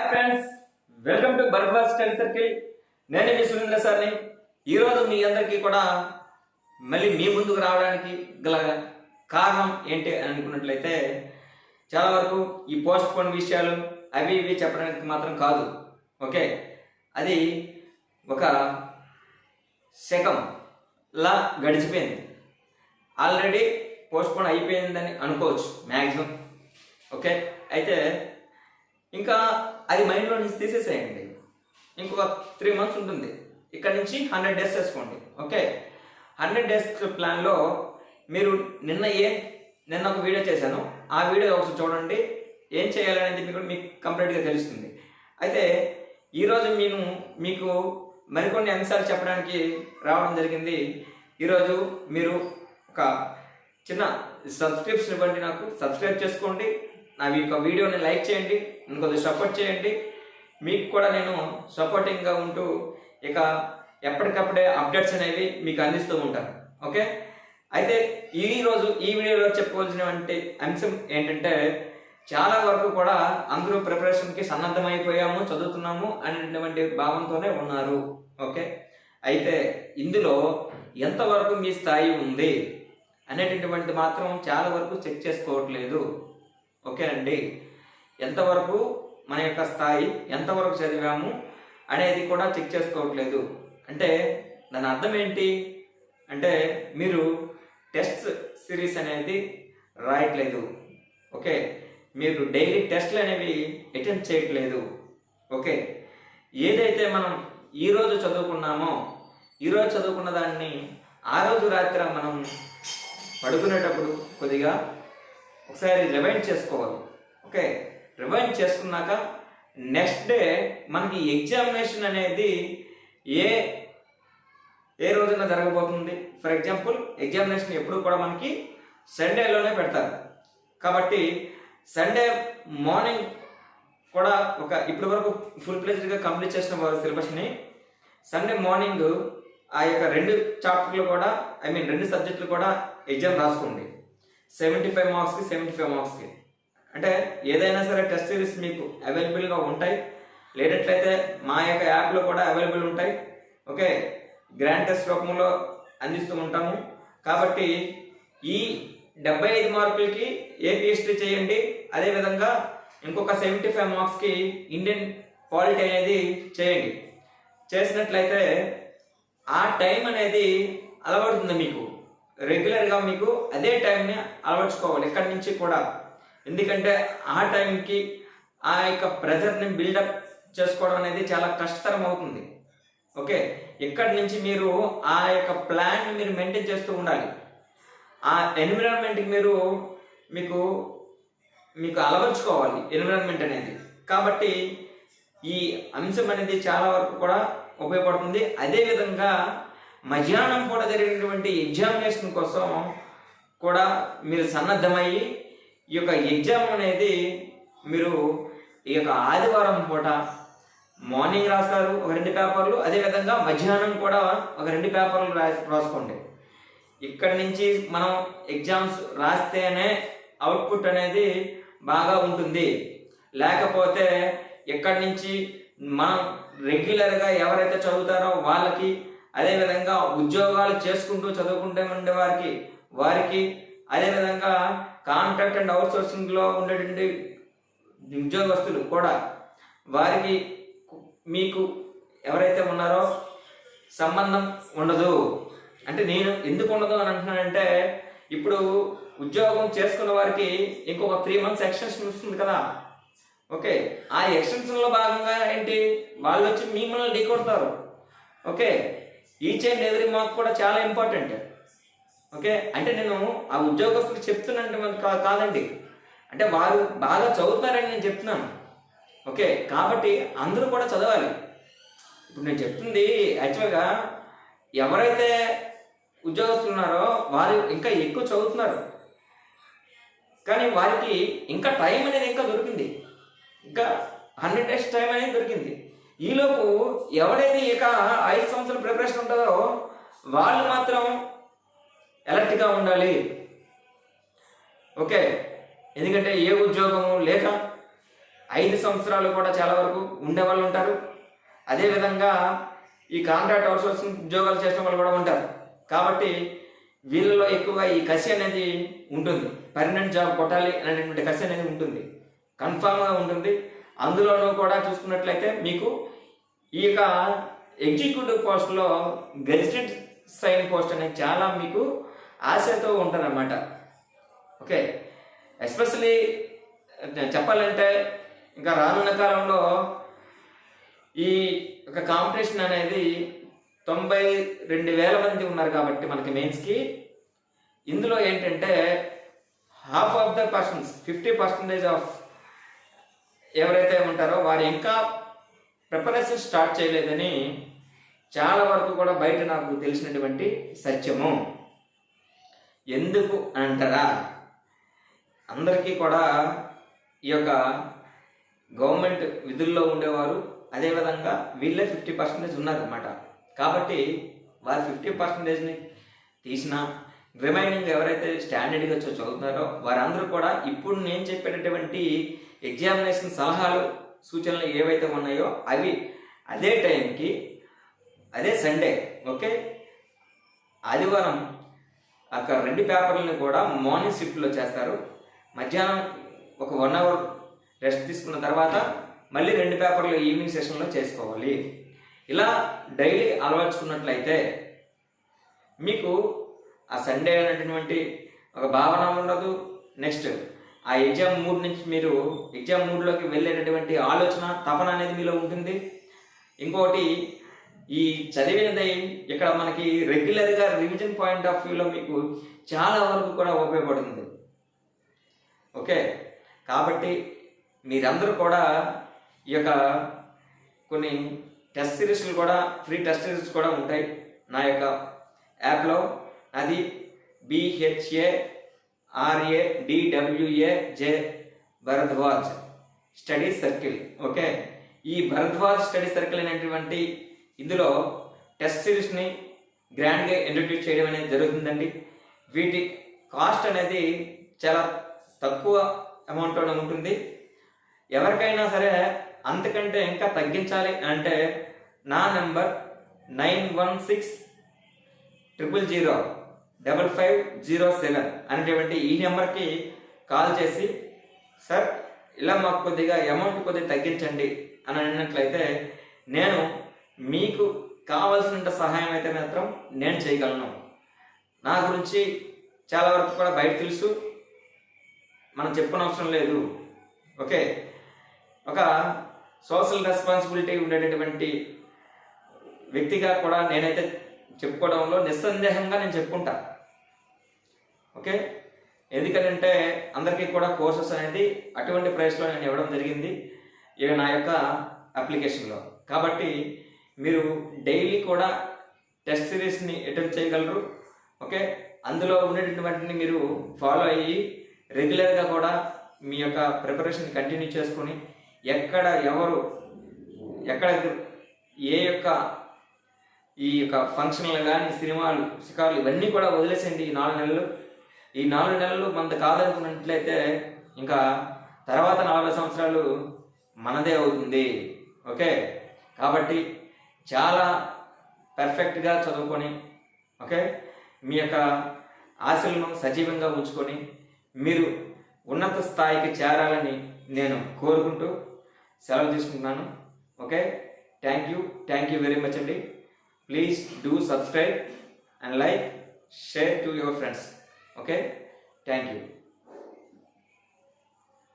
Hi friends welcome to బర్బాస్ ten circle నేను మీ సురేంద్ర సార్ని. ఈరోజు మీ అందరికీ కూడా మళ్ళీ మీ ముందుకు రావడానికి గల కారణం ఏంటి అని అనుకున్నట్లయితే చాలా వరకు ఈ పోస్ట్ పోన్ విషయాలు అవి ఇవి చెప్పడానికి మాత్రం కాదు. ఓకే? అది ఒక శకం లా గడిచిపోయింది. ఆల్రెడీ పోస్ట్ పోన్ అయిపోయిందని అనుకోవచ్చు మ్యాక్సిమం ఓకే? అయితే ఇంకా అది మైండ్లో నుంచి తీసేసేయండి. ఇంకొక త్రీ మంత్స్ ఉంటుంది. ఇక్కడ నుంచి హండ్రెడ్ డేస్ చేసుకోండి. ఓకే హండ్రెడ్ డేస్ ప్లాన్లో మీరు నిన్న ఏ నిన్న ఒక వీడియో చేశాను. ఆ వీడియో ఒకసారి చూడండి. ఏం చేయాలనేది మీకు మీకు కంప్లీట్గా తెలుస్తుంది. అయితే ఈరోజు నేను మీకు మరికొన్ని అంశాలు చెప్పడానికి రావడం జరిగింది. ఈరోజు మీరు ఒక చిన్న సబ్స్క్రిప్షన్ ఇవ్వండి నాకు. సబ్స్క్రైబ్ చేసుకోండి. నా యొక్క వీడియోని లైక్ చేయండి నన్ను కొద్దిగా సపోర్ట్ చేయండి. మీకు కూడా నేను సపోర్టింగ్గా ఉంటూ ఇక ఎప్పటికప్పుడే అప్డేట్స్ అనేవి మీకు అందిస్తూ ఉంటాను. ఓకే అయితే ఈ రోజు ఈ వీడియోలో చెప్పుకోవాల్సినటువంటి అంశం ఏంటంటే చాలా వరకు కూడా అందరూ ప్రిపరేషన్కి సన్నద్ధమైపోయాము చదువుతున్నాము అనేటువంటి భావంతోనే ఉన్నారు. ఓకే అయితే ఇందులో ఎంతవరకు మీ స్థాయి ఉంది అనేటటువంటి మాత్రం చాలా వరకు చెక్ చేసుకోవట్లేదు. ఓకే అండి ఎంతవరకు మన యొక్క స్థాయి ఎంతవరకు చదివాము అనేది కూడా చెక్ చేసుకోవట్లేదు. అంటే దాని అర్థం ఏంటి? అంటే మీరు టెస్ట్ సిరీస్ అనేది రాయట్లేదు. ఓకే? మీరు డైలీ టెస్ట్లు అనేవి అటెంప్ట్ చేయట్లేదు. ఓకే? ఏదైతే మనం ఈరోజు చదువుకున్నామో ఈరోజు చదువుకున్న దాన్ని ఆ రోజు రాత్రి మనం పడుకునేటప్పుడు కొద్దిగా ఒకసారి రివైండ్ చేసుకోవాలి. ఓకే రివైండ్ చేసుకున్నాక నెక్స్ట్ డే మనకి ఎగ్జామినేషన్ అనేది ఏ ఏ రోజున జరగబోతుంది? ఫర్ ఎగ్జాంపుల్ ఎగ్జామినేషన్ ఎప్పుడు కూడా మనకి సండేలోనే పెడతారు. కాబట్టి సండే మార్నింగ్ కూడా ఒక ఇప్పటి వరకు ఫుల్ ప్లేజ్డ్గా కంప్లీట్ చేసిన వారు సిలబస్ని సండే మార్నింగ్ ఆ యొక్క రెండు చాప్టర్లు కూడా ఐ మీన్ రెండు సబ్జెక్టులు కూడా ఎగ్జామ్ రాసుకోండి. సెవెంటీ ఫైవ్ మార్క్స్కి సెవెంటీ ఫైవ్ మార్క్స్కి అంటే ఏదైనా సరే టెస్ట్ సిరీస్ మీకు అవైలబుల్గా ఉంటాయి. లేనట్లయితే మా యొక్క యాప్లో కూడా అవైలబుల్ ఉంటాయి. ఓకే? గ్రాండ్ టెస్ట్ రూపంలో అందిస్తూ ఉంటాము. కాబట్టి ఈ డెబ్బై ఐదు మార్కులకి ఏపీ హిస్టరీ చేయండి? అదేవిధంగా ఇంకొక సెవెంటీ ఫైవ్ మార్క్స్కి ఇండియన్ పాలిటీ అనేది చేయండి. చేసినట్లయితే ఆ టైం అనేది అలవడుతుంది మీకు. రెగ్యులర్గా మీకు అదే టైంని అలవర్చుకోవాలి ఎక్కడి నుంచి కూడా. ఎందుకంటే ఆ టైంకి ఆ యొక్క ప్రెజర్ని బిల్డప్ చేసుకోవడం అనేది చాలా కష్టతరం అవుతుంది. ఓకే? ఇక్కడి నుంచి మీరు ఆ యొక్క ప్లాన్ మీరు మెయింటైన్ చేస్తూ ఉండాలి. ఆ ఎన్విరాన్మెంట్కి మీరు మీకు మీకు అలవర్చుకోవాలి ఎన్విరాన్మెంట్ అనేది. కాబట్టి ఈ అంశం అనేది చాలా వరకు కూడా ఉపయోగపడుతుంది. అదేవిధంగా మధ్యాహ్నం పూట జరిగినటువంటి ఎగ్జామినేషన్ కోసం కూడా మీరు సన్నద్ధమయ్యి ఈ యొక్క ఎగ్జామ్ అనేది మీరు ఈ యొక్క ఆదివారం పూట మార్నింగ్ రాస్తారు ఒక రెండు పేపర్లు. అదేవిధంగా మధ్యాహ్నం కూడా ఒక రెండు పేపర్లు రాసి రాసుకోండి. ఇక్కడి నుంచి మనం ఎగ్జామ్స్ రాస్తేనే అవుట్పుట్ అనేది బాగా ఉంటుంది. లేకపోతే ఇక్కడి నుంచి మనం రెగ్యులర్గా ఎవరైతే చదువుతారో వాళ్ళకి అదేవిధంగా ఉద్యోగాలు చేసుకుంటూ చదువుకుంటూ ఉండే వారికి వారికి అదేవిధంగా కాంట్రాక్ట్ అండ్ అవుట్ సోర్సింగ్లో ఉండేటువంటి ఉద్యోగస్తులు కూడా వారికి మీకు ఎవరైతే ఉన్నారో సంబంధం ఉండదు. అంటే నేను ఎందుకు ఉండదు అని అంటున్నానంటే ఇప్పుడు ఉద్యోగం చేసుకున్న వారికి ఇంకొక త్రీ మంత్స్ ఎక్స్టెన్షన్ వస్తుంది కదా. ఓకే ఆ ఎక్స్టెన్షన్లో భాగంగా ఏంటి? వాళ్ళు వచ్చి మిమ్మల్ని ఢీకొడతారు okay each and every mark కూడా చాలా ఇంపార్టెంట్ ఓకే అంటే నేను ఆ ఉద్యోగస్తులకు చెప్తున్నాను కా- కాదండి. అంటే వారు బాగా చదువుతారని నేను చెప్తున్నాను. ఓకే కాబట్టి అందరూ కూడా చదవాలి. ఇప్పుడు నేను చెప్తుంది యాక్చువల్గా ఎవరైతే ఉద్యోగస్తులు ఉన్నారో వారు ఇంకా ఎక్కువ చదువుతున్నారు. కానీ వారికి ఇంకా టైం అనేది ఇంకా దొరికింది. ఇంకా హండ్రెడ్ డేస్ టైం అనేది దొరికింది. ఈలోపు ఎవడైతే ఇక ఐదు సంవత్సరాల ప్రిపరేషన్ ఉంటుందో వాళ్ళు మాత్రం ఎలర్ట్గా ఉండాలి. ఓకే? ఎందుకంటే ఏ ఉద్యోగము లేక ఐదు సంవత్సరాలు కూడా చాలా వరకు ఉండే వాళ్ళు ఉంటారు. అదేవిధంగా ఈ కాంట్రాక్ట్ అవుట్సోర్సింగ్ ఉద్యోగాలు చేసిన వాళ్ళు కూడా ఉంటారు. కాబట్టి వీళ్ళలో ఎక్కువగా ఈ కసి అనేది ఉంటుంది. పర్మనెంట్ జాబ్ కొట్టాలి అనేటువంటి కసి అనేది ఉంటుంది. కన్ఫామ్గా ఉంటుంది. అందులోనూ కూడా చూసుకున్నట్లయితే మీకు ఈ యొక్క ఎగ్జిక్యూటివ్ పోస్ట్లో గెజిటెడ్ సైన్ పోస్ట్ అనేది చాలా మీకు ఆశతో ఉంటుందన్నమాట. ఓకే? ఎస్పెషలీ చెప్పాలంటే ఇంకా రానున్న కాలంలో ఈ ఒక కాంపిటీషన్ అనేది తొంభై రెండు వేల మంది ఉన్నారు కాబట్టి మనకి మెయిన్స్కి ఇందులో ఏంటంటే half of the persons fifty percentage of ఎవరైతే ఉంటారో వారు ఇంకా ప్రిపరేషన్ స్టార్ట్ చేయలేదని చాలా వరకు కూడా బయట నాకు తెలిసినటువంటి సత్యము. ఎందుకు అంటారా? అందరికీ కూడా ఈ యొక్క గవర్నమెంట్ విధుల్లో ఉండేవారు. అదేవిధంగా వీళ్ళే ఫిఫ్టీ పర్సెంటేజ్ ఉన్నారనమాట కాబట్టి వారు ఫిఫ్టీ పర్సెంటేజ్ని తీసిన రిమైనింగ్ ఎవరైతే స్టాండర్డ్గా చదువుతున్నారో వారందరూ కూడా ఇప్పుడు నేను చెప్పేటటువంటి ఎగ్జామినేషన్ సలహాలు సూచనలు ఏవైతే ఉన్నాయో అవి అదే టైంకి అదే సండే ఓకే? ఆదివారం అక్కడ రెండు పేపర్లను కూడా మార్నింగ్ షిఫ్ట్లో చేస్తారు. మధ్యాహ్నం ఒక వన్ అవర్ రెస్ట్ తీసుకున్న తర్వాత మళ్ళీ రెండు పేపర్లు ఈవినింగ్ సెషన్లో చేసుకోవాలి. ఇలా డైలీ అలవర్చుకున్నట్లయితే మీకు ఆ సండే అనేటటువంటి ఒక భావన ఉండదు. నెక్స్ట్ ఆ ఎగ్జామ్ మూడ్ నుంచి మీరు ఎగ్జామ్ మూడ్లోకి వెళ్ళేటటువంటి ఆలోచన తపన అనేది మీలో ఉంటుంది. ఇంకోటి ఈ చదివినది ఇక్కడ మనకి రెగ్యులర్గా రివిజన్ పాయింట్ ఆఫ్ వ్యూలో మీకు చాలా వరకు కూడా ఉపయోగపడుతుంది. ఓకే? కాబట్టి మీరందరూ కూడా ఈ యొక్క కొన్ని టెస్ట్ సిరీస్లు కూడా ఫ్రీ టెస్ట్ సిరీస్ కూడా ఉంటాయి. నా యొక్క యాప్లో అది B H A R A D W A J Bharadwaj study circle okay ఈ భరద్వాజ్ స్టడీ సర్కిల్ అనేటువంటి ఇందులో టెస్ట్ సిరీస్ని గ్రాండ్గా ఇంట్రడ్యూస్ చేయడం అనేది జరుగుతుందండి. వీటి కాస్ట్ అనేది చాలా తక్కువ అమౌంట్లోనే ఉంటుంది. ఎవరికైనా సరే అంతకంటే ఇంకా తగ్గించాలి అంటే నా number nine one six triple zero double five zero seven అనేటువంటి ఈ నెంబర్కి కాల్ చేసి సార్ ఇలా మాకు కొద్దిగా అమౌంట్ కొద్దిగా తగ్గించండి అని అన్నట్లయితే నేను మీకు కావాల్సినంత సహాయం అయితే మాత్రం నేను చేయగలను. నా గురించి చాలా వరకు కూడా బయట తెలుసు. మనం చెప్పనవసరం లేదు. ఓకే? ఒక సోషల్ రెస్పాన్సిబిలిటీ ఉండేటటువంటి వ్యక్తిగా కూడా నేనైతే చెప్పుకోవడంలో నిస్సందేహంగా నేను చెప్పుకుంటా. ఓకే? ఎందుకంటే అందరికీ కూడా కోర్సెస్ అనేది అటువంటి ప్రైస్లో నేను ఇవ్వడం జరిగింది. ఇవి నా యొక్క అప్లికేషన్లో. కాబట్టి మీరు డైలీ కూడా టెస్ట్ సిరీస్ని అటెంప్ట్ చేయగలరు. ఓకే? అందులో ఉండేటటువంటిని మీరు ఫాలో అయ్యి రెగ్యులర్గా కూడా మీ యొక్క ప్రిపరేషన్ కంటిన్యూ చేసుకొని ఎక్కడ ఎవరు ఎక్కడ ఏ యొక్క ఈ యొక్క ఫంక్షన్లు కానీ సినిమాలు షికారులు ఇవన్నీ కూడా వదిలేసేయండి ఈ నాలుగు నెలలు. ఈ నాలుగు నెలలు మనది కాదనుకున్నట్లయితే ఇంకా తర్వాత నలభై సంవత్సరాలు మనదే అవుతుంది. ఓకే? కాబట్టి చాలా పర్ఫెక్ట్గా చదువుకొని ఓకే? మీ యొక్క ఆశలను సజీవంగా ఉంచుకొని మీరు ఉన్నత స్థాయికి చేరాలని నేను కోరుకుంటూ సెలవు తీసుకుంటున్నాను. Okay? Thank you. Thank you very much అండి. Please do subscribe and like share to your friends. Okay thank you